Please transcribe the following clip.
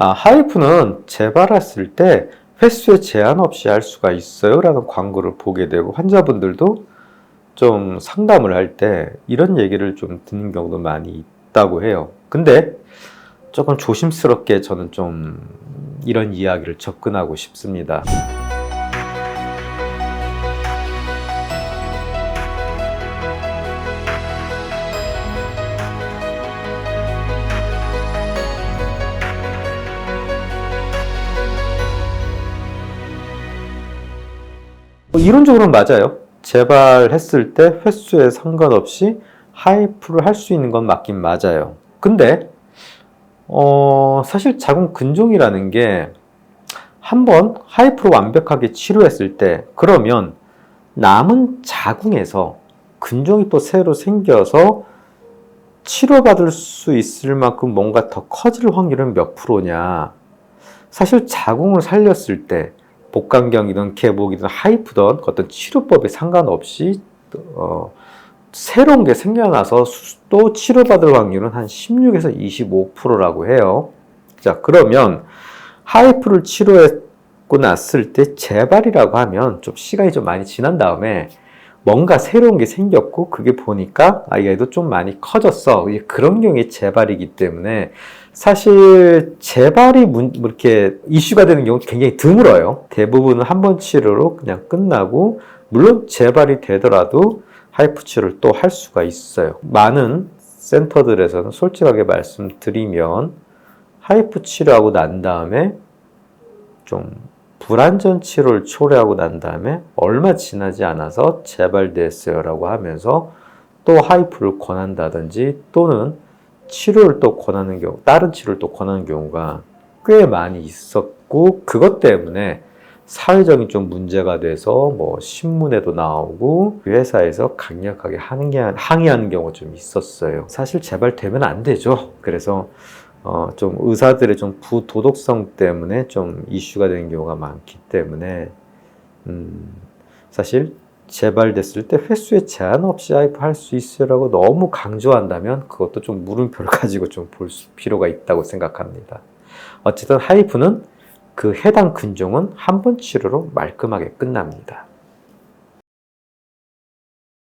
아, 하이프는 재발했을 때 횟수에 제한 없이 할 수가 있어요. 라는 광고를 보게 되고 환자분들도 좀 상담을 할 때 이런 얘기를 좀 듣는 경우도 많이 있다고 해요. 근데 조금 조심스럽게 저는 좀 이런 이야기를 접근하고 싶습니다. 뭐 이론적으로는 맞아요. 재발했을 때 횟수에 상관없이 하이프를 할 수 있는 건 맞긴 맞아요. 근데 어, 사실 자궁 근종이라는 게 한번 하이프로 완벽하게 치료했을 때 그러면 남은 자궁에서 근종이 또 새로 생겨서 치료받을 수 있을 만큼 뭔가 더 커질 확률은 몇 프로냐? 사실 자궁을 살렸을 때 복강경이든 개복이든 하이프든 어떤 치료법에 상관없이 어, 새로운 게 생겨나서 수- 또 치료받을 확률은 한 16에서 25%라고 해요. 자, 그러면 하이프를 치료했고 났을 때 재발이라고 하면 좀 시간이 좀 많이 지난 다음에 뭔가 새로운 게 생겼고 그게 보니까 아 얘도 좀 많이 커졌어. 그런 경우에 재발이기 때문에 사실 재발이 문, 뭐 이렇게 이슈가 되는 경우 굉장히 드물어요. 대부분은 한 번 치료로 그냥 끝나고 물론 재발이 되더라도 하이프 치료를 또 할 수가 있어요. 많은 센터들에서는 솔직하게 말씀드리면 하이프 치료하고 난 다음에 좀 불안 전 치료를 초래하고 난 다음에 얼마 지나지 않아서 재발됐어요라고 하면서 또 하이프를 권한다든지 또는 치료를 또 권하는 경우, 다른 치료를 또 권하는 경우가 꽤 많이 있었고 그것 때문에 사회적인 좀 문제가 돼서 뭐 신문에도 나오고 회사에서 강력하게 항의하는 경우가 좀 있었어요. 사실 재발되면 안 되죠. 그래서 어, 좀 의사들의 좀 부도덕성 때문에 좀 이슈가 되는 경우가 많기 때문에 음, 사실 재발됐을 때 횟수에 제한 없이 하이프 할 수 있어요라고 너무 강조한다면 그것도 좀 물음표를 가지고 좀 볼 필요가 있다고 생각합니다. 어쨌든 하이프는 그 해당 근종은 한 번 치료로 말끔하게 끝납니다.